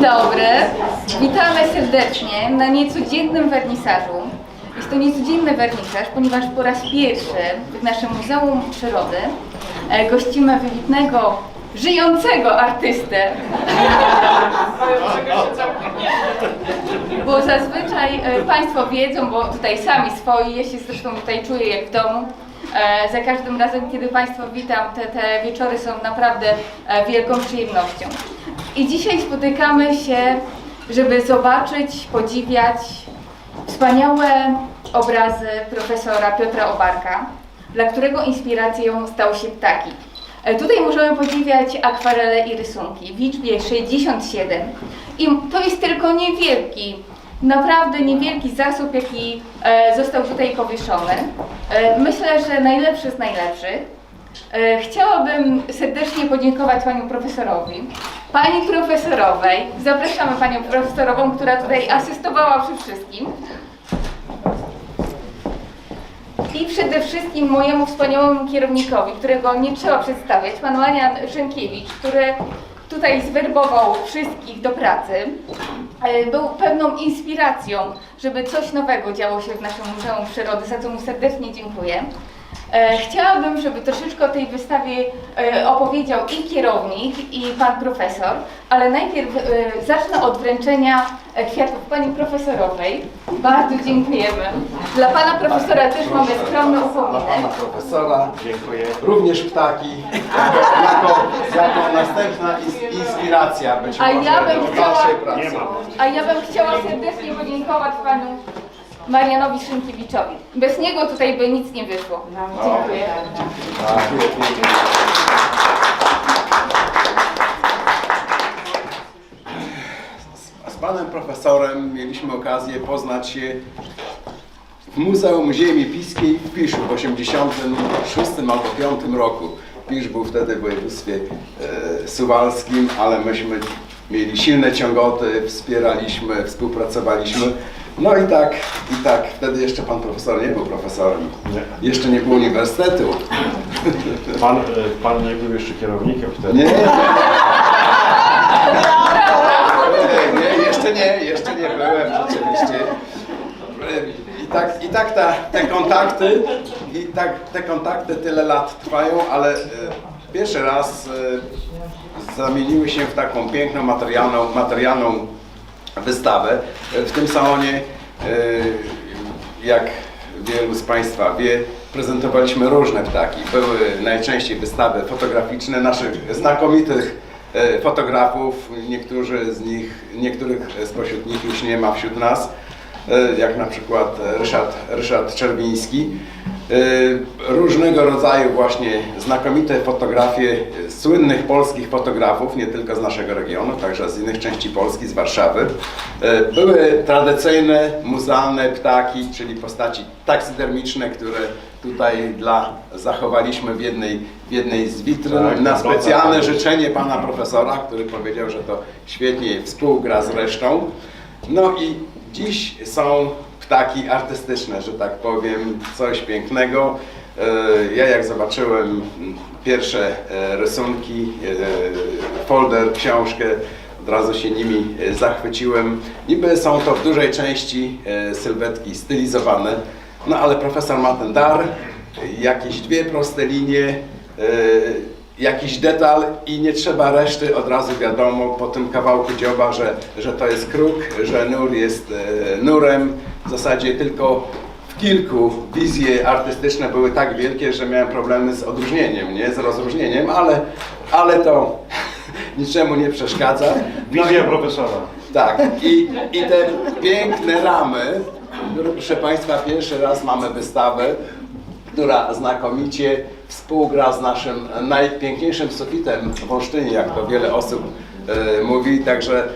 Dzień dobry. Witamy serdecznie na niecodziennym wernisażu. Jest to niecodzienny wernisaż, ponieważ po raz pierwszy w naszym Muzeum Przyrody e, gościmy wybitnego, żyjącego artystę. Bo zazwyczaj e, Państwo wiedzą, bo tutaj sami swoi, ja się zresztą tutaj czuję jak w domu. E, Za każdym razem, kiedy Państwa witam, te, te wieczory są naprawdę wielką przyjemnością. I dzisiaj spotykamy się, żeby zobaczyć, podziwiać wspaniałe obrazy profesora Piotra Obarka, dla którego inspiracją stał się ptaki. E, Tutaj możemy podziwiać akwarele i rysunki w liczbie 67 i to jest tylko niewielki, naprawdę niewielki zasób, jaki e, został tutaj powieszony. E, Myślę, że najlepszy z najlepszych. Chciałabym serdecznie podziękować Paniu Profesorowi, Pani Profesorowej, zapraszamy Panią Profesorową, która tutaj asystowała przy wszystkim. I przede wszystkim mojemu wspaniałemu kierownikowi, którego nie trzeba przedstawiać, pan Marian Szynkiewicz, który tutaj zwerbował wszystkich do pracy. E, Był pewną inspiracją, żeby coś nowego działo się w naszym Muzeum Przyrody, za co mu serdecznie dziękuję. E, Chciałabym, żeby troszeczkę o tej wystawie e, opowiedział i kierownik, i pan profesor, ale najpierw e, zacznę od wręczenia kwiatów pani profesorowej. Bardzo dziękujemy. Dla pana profesora też mamy skromny Dla upominek. pana profesora, Dziękuję. również ptaki, jako, jako następna ins- inspiracja być A może ja bym do chciała- pracy. A ja bym chciała serdecznie podziękować panu Marianowi Szynkiewiczowi. Bez niego tutaj by nic nie wyszło. Dziękuję. Tak, z, z panem profesorem mieliśmy okazję poznać się w Muzeum Ziemi Piskiej w Piszu w 86 albo 5 roku. Pisz był wtedy w województwie e, suwalskim, ale myśmy mieli silne ciągoty, wspieraliśmy, współpracowaliśmy. No i tak, i tak, wtedy jeszcze pan profesor nie był profesorem. Nie. Jeszcze nie było uniwersytetu. Pan, e, pan nie był jeszcze kierownikiem wtedy. Nie, nie, nie, jeszcze nie, jeszcze nie byłem rzeczywiście. I tak, i tak ta, te kontakty, i tak te kontakty tyle lat trwają, ale e, pierwszy raz e, zamieniły się w taką piękną materialną, materialną wystawę. E, W tym salonie, e, jak wielu z Państwa wie, prezentowaliśmy różne ptaki. Były najczęściej wystawy fotograficzne naszych znakomitych e, fotografów. Niektórzy z nich, niektórych spośród nich już nie ma wśród nas, jak na przykład Ryszard, Ryszard Czerwiński. E, Różnego rodzaju właśnie znakomite fotografie słynnych polskich fotografów, nie tylko z naszego regionu, także z innych części Polski, z Warszawy. E, Były tradycyjne, muzealne ptaki, czyli postaci taksydermiczne, które tutaj dla zachowaliśmy w jednej, w jednej z witryn Tak, na specjalne życzenie pana profesora, który powiedział, że to świetnie współgra z resztą. No i dziś są ptaki artystyczne, że tak powiem, coś pięknego. E, Ja jak zobaczyłem pierwsze e, rysunki, e, folder, książkę, od razu się nimi zachwyciłem. Niby są to w dużej części sylwetki stylizowane, no ale profesor ma ten dar, jakieś dwie proste linie, jakiś detal i nie trzeba reszty, od razu wiadomo po tym kawałku dzioba, że, że to jest kruk, że nur jest e, nurem. W zasadzie tylko w kilku wizje artystyczne były tak wielkie, że miałem problemy z odróżnieniem, nie? z rozróżnieniem, ale, ale to niczemu nie przeszkadza. Wizja profesora. tak, i, i te piękne ramy, proszę Państwa, pierwszy raz mamy wystawę, która znakomicie współgra z naszym najpiękniejszym sufitem w Olsztynie, jak to wiele osób e, mówi. Także e,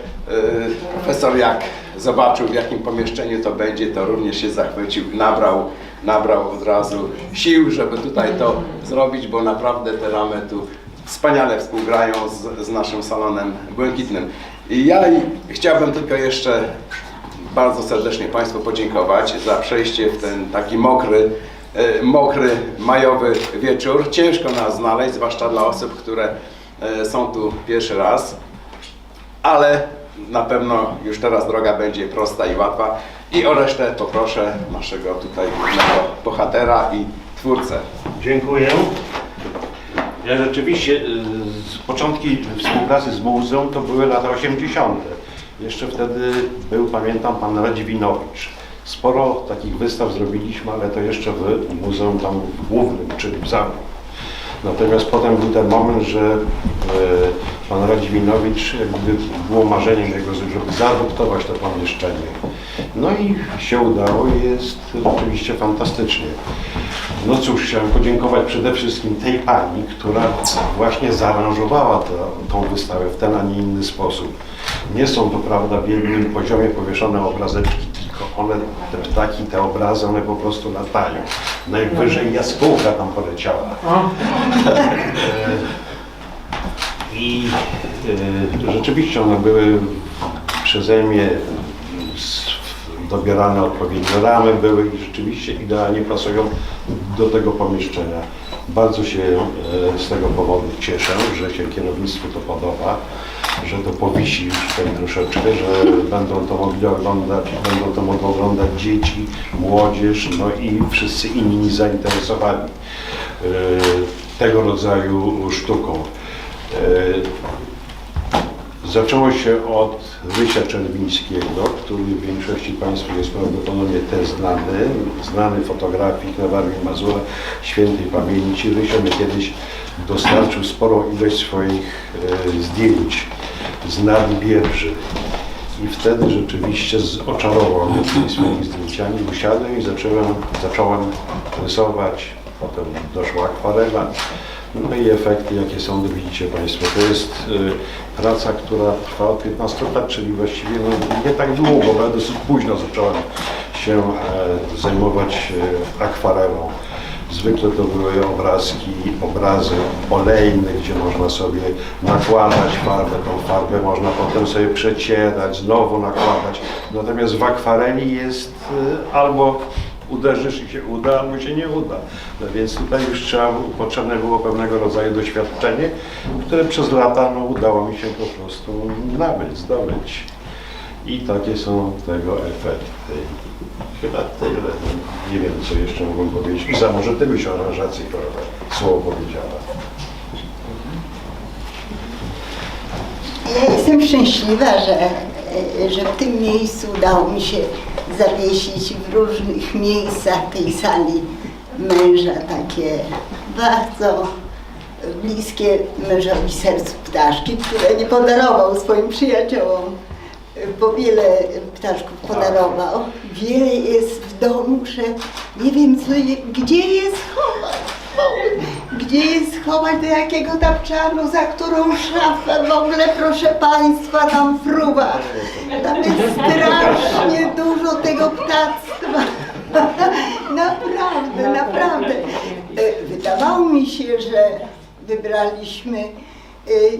profesor jak zobaczył w jakim pomieszczeniu to będzie, to również się zachwycił, nabrał, nabrał od razu sił, żeby tutaj to zrobić, bo naprawdę te ramy tu wspaniale współgrają z, z naszym salonem błękitnym. I ja chciałbym tylko jeszcze bardzo serdecznie Państwu podziękować za przejście w ten taki mokry, mokry majowy wieczór. Ciężko nas znaleźć, zwłaszcza dla osób, które e, są tu pierwszy raz, ale na pewno już teraz droga będzie prosta i łatwa. I o resztę poproszę naszego tutaj głównego bohatera i twórcę. Dziękuję. Ja rzeczywiście, y, z początki współpracy z muzeum to były lata 80. Jeszcze wtedy był, pamiętam, pan Radziwinowicz. Sporo takich wystaw zrobiliśmy, ale to jeszcze w muzeum tam głównym, czyli w zamku. Natomiast potem był ten moment, że e, pan Radziwinowicz jakby było marzeniem jego, żeby zaadoptować to pomieszczenie. No i się udało jest rzeczywiście fantastycznie. No cóż, chciałem podziękować przede wszystkim tej pani, która właśnie zaaranżowała tę- tą wystawę w ten, a nie inny sposób. Nie są to, prawda, w jednym poziomie powieszone obrazeczki, one, te ptaki, te obrazy, one po prostu latają. Najwyżej jaskółka tam poleciała. I e, rzeczywiście one były przeze mnie dobierane odpowiednie ramy były i rzeczywiście idealnie pasują do tego pomieszczenia. Bardzo się e, z tego powodu cieszę, że się kierownictwu to podoba, że to powisi już tutaj troszeczkę, że będą to mogli oglądać, będą to mogły oglądać dzieci, młodzież, no i wszyscy inni zainteresowani e, tego rodzaju sztuką. E, Zaczęło się od Rysia Czerwińskiego, który w większości Państwu jest prawdopodobnie też znany, znany fotografik na Warmii Mazura, świętej pamięci. Rysio mi kiedyś dostarczył sporą ilość swoich e, zdjęć z nad Biebrzy. I wtedy rzeczywiście oczarował mnie tymi swoimi zdjęciami. Usiadłem i zacząłem, zacząłem rysować, potem doszła akwarela. No i efekty, jakie są, widzicie Państwo. To jest y, praca, która trwa od 15 lat, czyli właściwie no, nie tak długo, bo dosyć późno zacząłem się e, zajmować e, akwarelą. Zwykle to były obrazki, obrazy olejne, gdzie można sobie nakładać farbę, tą farbę można potem sobie przecierać, znowu nakładać. Natomiast w akwareli jest y, albo uderzysz i się uda, albo się nie uda. No więc tutaj już trzeba, potrzebne było pewnego rodzaju doświadczenie, które przez lata no, udało mi się po prostu nabyć, zdobyć. I takie są tego efekty. Chyba tyle. Nie wiem, co jeszcze mogłem powiedzieć. Isa, może ty byś o aranżacji słowo powiedziała. Ja jestem szczęśliwa, że, że w tym miejscu udało mi się zawiesić w różnych miejscach tej sali męża takie bardzo bliskie mężowi sercu ptaszki, które nie podarował swoim przyjaciołom, bo wiele ptaszków podarował. Wiele jest w domu, że nie wiem co je, gdzie je schować. Gdzie je schować, do jakiego tapczanu, za którą szafę, w ogóle proszę Państwa, tam fruwa. Tam jest strasznie dużo tego ptactwa. Naprawdę, naprawdę. E, Wydawało mi się, że wybraliśmy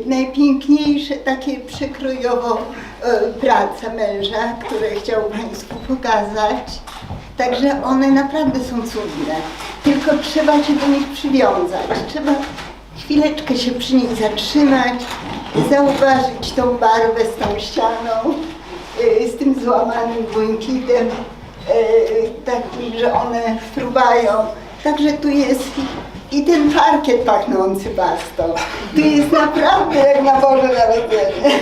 najpiękniejsze takie przekrojowo e, prace męża, które chciał Państwu pokazać. Także one naprawdę są cudne. Tylko trzeba się do nich przywiązać. Trzeba chwileczkę się przy nich zatrzymać, zauważyć tą barwę z tą ścianą, y, z tym złamanym błękitem, y, takim, że one fruwają. Także tu jest i, ten parkiet pachnący bastą. Tu jest naprawdę jak na Boże Narodzenie.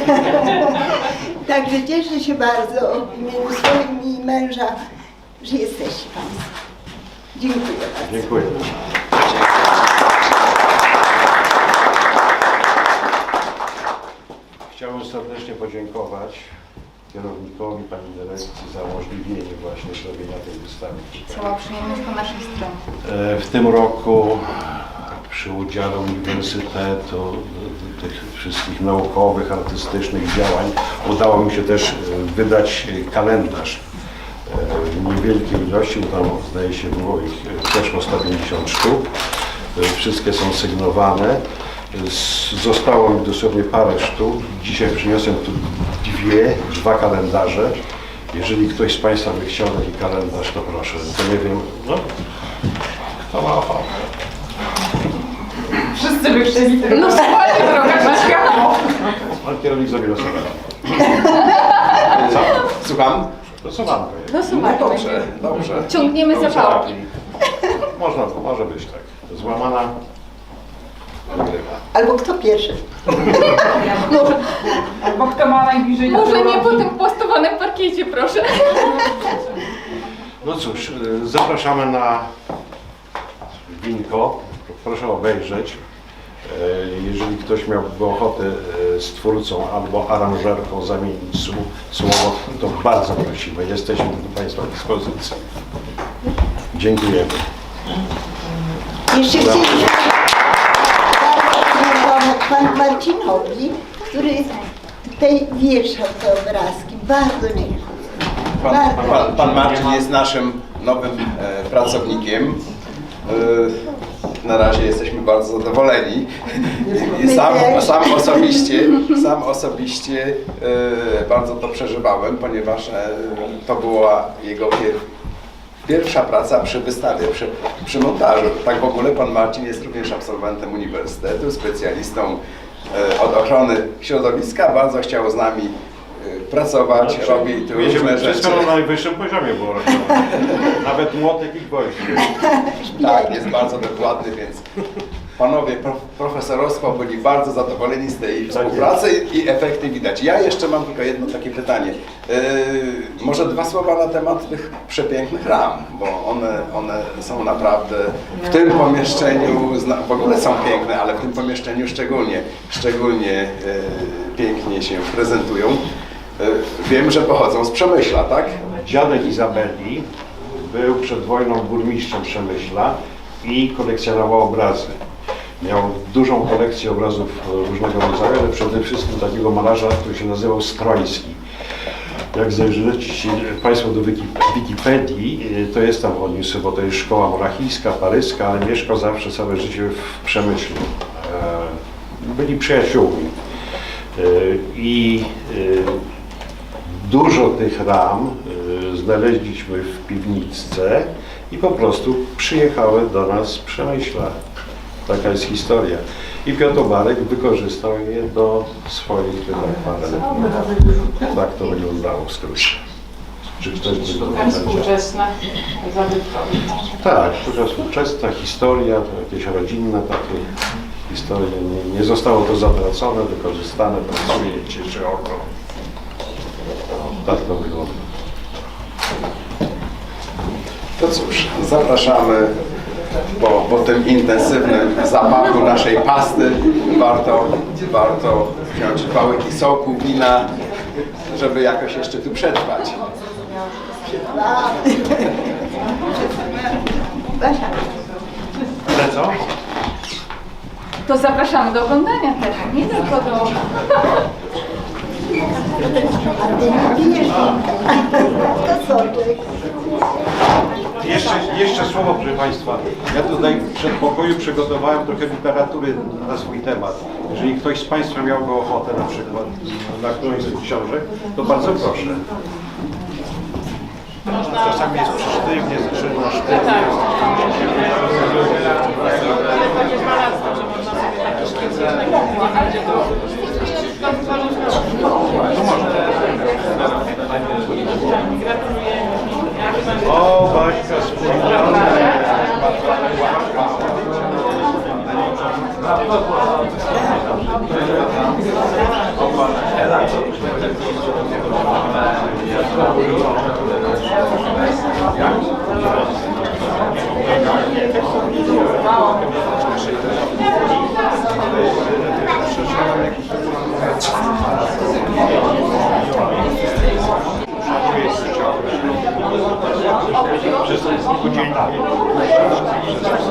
Także cieszę się bardzo w imieniu swoim i męża, że jesteście Państwo. Dziękuję bardzo. Dziękuję. Chciałbym serdecznie podziękować kierownikowi Pani Dyrekcji za umożliwienie właśnie zrobienia tej wystawy. Cała przyjemność po naszej stronie. E, W tym roku przy udziale Uniwersytetu, e, tych wszystkich naukowych, artystycznych działań udało mi się też e, wydać kalendarz w niewielkiej ilości, tam zdaje się było ich e, też o 150 sztuk. Wszystkie są sygnowane. Zostało mi dosłownie parę sztuk. Dzisiaj przyniosłem tu dwie, dwa kalendarze. Jeżeli ktoś z Państwa by chciał taki kalendarz, to proszę. To nie wiem, no, kto ma ochotę. Wszyscy by chcieli No słuchajcie trochę, Maćka. Pan kierownik zrobi losowanie. Słucham? Losowanko jest. No dobrze, będzie. dobrze. Ciągniemy Dobrze, zapałki. Można, może być tak. Złamana. Albo kto pierwszy? Albo kto ma najbliżej do Może nie po tym postowanym parkiecie, proszę. No cóż, y, zapraszamy na winko. Proszę obejrzeć. Y, Jeżeli ktoś miałby ochotę y, z twórcą albo aranżerką zamienić sł- słowo, to bardzo prosimy. Jesteśmy do Państwa dyspozycji. Dziękujemy. Jeszcze chcieliśmy panu Marcinowi, który tutaj wieszał te obrazki. Bardzo dziękuję. Pan, Bardzo. pan, pan Marcin jest naszym nowym e, pracownikiem. E, na razie jesteśmy bardzo zadowoleni. My sam, też. sam osobiście, sam osobiście e, bardzo to przeżywałem, ponieważ e, to była jego pier, pierwsza praca przy wystawie, przy, przy montażu. Tak w ogóle pan Marcin jest również absolwentem uniwersytetu, specjalistą e, od ochrony środowiska. Bardzo chciał z nami e, pracować, robi tu różne rzeczy. wszystko na najwyższym poziomie było. Nawet młotek i gwoźdź. Tak, jest bardzo dokładny, więc panowie prof, profesorostwo byli bardzo zadowoleni z tej współpracy i efekty widać. Ja jeszcze mam tylko jedno takie pytanie. Yy, może dwa słowa na temat tych przepięknych ram, bo one, one są naprawdę w tym pomieszczeniu, w ogóle są piękne, ale w tym pomieszczeniu szczególnie, szczególnie yy, pięknie się prezentują. Yy, wiem, że pochodzą z Przemyśla, tak? Dziadek Izabeli był przed wojną burmistrzem Przemyśla i kolekcjonował obrazy. Miał dużą kolekcję obrazów różnego rodzaju, ale przede wszystkim takiego malarza, który się nazywał Stroński. Jak zajrzycie Państwo do Wiki- Wikipedii, y, to jest tam odniósł, bo to jest szkoła monachijska, paryska, ale mieszkał zawsze całe życie w Przemyślu. E, Byli przyjaciółmi. I Dużo tych ram znaleźliśmy w piwniczce i po prostu przyjechały do nas z Przemyśla. Taka jest historia. I Piotr Marek wykorzystał je do swoich że tak powiem, Tak to wyglądało w skrócie. Czy ktoś by to pamiętał? współczesne zabytkowe. Tak, współczesna historia, to jakieś rodzinne takie historie. Nie, nie zostało to zatracone, wykorzystane, pracuje, cieszy oko. Tak to wygląda. To cóż, zapraszamy po, po tym intensywnym zapachu naszej pasty. Warto, warto wziąć dwa łyki soku, wina, żeby jakoś jeszcze tu przetrwać. Co? To zapraszamy do oglądania też, nie tylko do... A ty nie pijesz. Jeszcze, jeszcze słowo, proszę Państwa. Ja tutaj w przedpokoju przygotowałem trochę literatury na swój temat. Jeżeli ktoś z Państwa miałby ochotę na przykład na którąś z książek, to bardzo proszę. Czasami jest sztywnie, zaczyna sztywnie. O, Baśka, spójrzona. 军的。